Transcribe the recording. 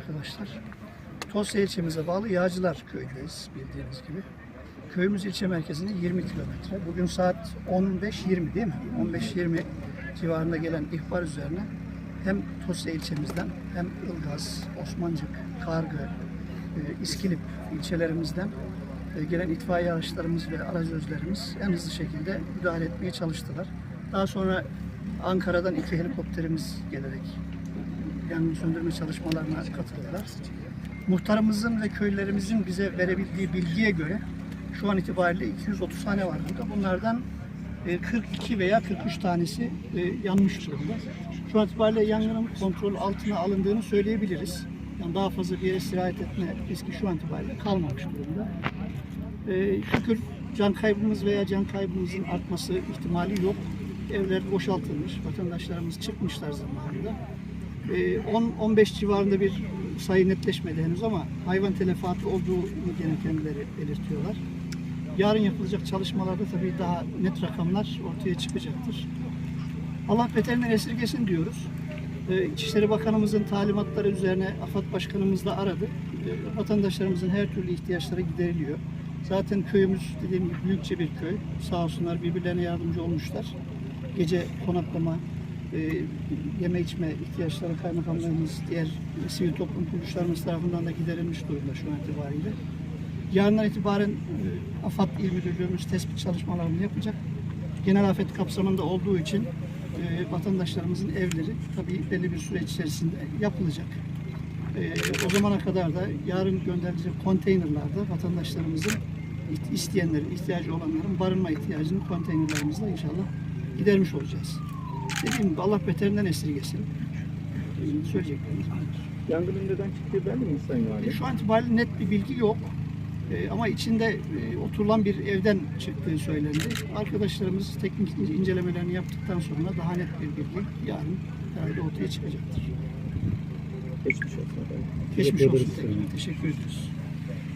arkadaşlar. Tosya ilçemize bağlı Yağcılar köyündeyiz bildiğiniz gibi. Köyümüz ilçe merkezine 20 kilometre. Bugün saat 15.20 değil mi? 15.20 civarında gelen ihbar üzerine hem Tosya ilçemizden hem Ilgaz, Osmancık, Kargı, e, İskilip ilçelerimizden e, gelen itfaiye araçlarımız ve aracözlerimiz en hızlı şekilde müdahale etmeye çalıştılar. Daha sonra Ankara'dan iki helikopterimiz gelerek yangın söndürme çalışmalarına katıldılar. Muhtarımızın ve köylerimizin bize verebildiği bilgiye göre şu an itibariyle 230 tane var burada. Bunlardan e, 42 veya 43 tanesi e, yanmış durumda. Şu an itibariyle yangının kontrol altına alındığını söyleyebiliriz. Yani daha fazla bir yere sirayet etme riski şu an itibariyle kalmamış durumda. E, şükür can kaybımız veya can kaybımızın artması ihtimali yok. Evler boşaltılmış, vatandaşlarımız çıkmışlar zamanında. E, 10-15 civarında bir sayı netleşmedi henüz ama hayvan telefatı olduğunu gene kendileri belirtiyorlar. Yarın yapılacak çalışmalarda tabii daha net rakamlar ortaya çıkacaktır. Allah beterinden esirgesin diyoruz. Ee, İçişleri Bakanımızın talimatları üzerine AFAD Başkanımız da aradı. Ee, Vatandaşlarımızın her türlü ihtiyaçları gideriliyor. Zaten köyümüz dediğim gibi büyükçe bir köy. Sağ olsunlar birbirlerine yardımcı olmuşlar. Gece konaklama, e, yeme içme ihtiyaçları kaymakamlarımız, diğer sivil toplum kuruluşlarımız tarafından da giderilmiş durumda şu an itibariyle. Yarından itibaren e, AFAD İl Müdürlüğümüz tespit çalışmalarını yapacak. Genel afet kapsamında olduğu için e, vatandaşlarımızın evleri tabii belli bir süre içerisinde yapılacak. E, o zamana kadar da yarın gönderilecek konteynerlarda vatandaşlarımızın isteyenlerin, ihtiyacı olanların barınma ihtiyacını konteynerlerimizle inşallah gidermiş olacağız. Dediğim gibi Allah beterinden esirgesin. Söyleyeceklerimiz bunlar. Yangının neden çıktığı belli mi Sayın Valim? E, Şu an itibariyle net bir bilgi yok. E, ama içinde e, oturulan bir evden çıktığı söylendi. Arkadaşlarımız teknik incelemelerini yaptıktan sonra daha net bir bilgi yarın herhalde ortaya çıkacaktır. Geçmiş olsun efendim. Geçmiş Teşekkür olsun. Teşekkür ederiz.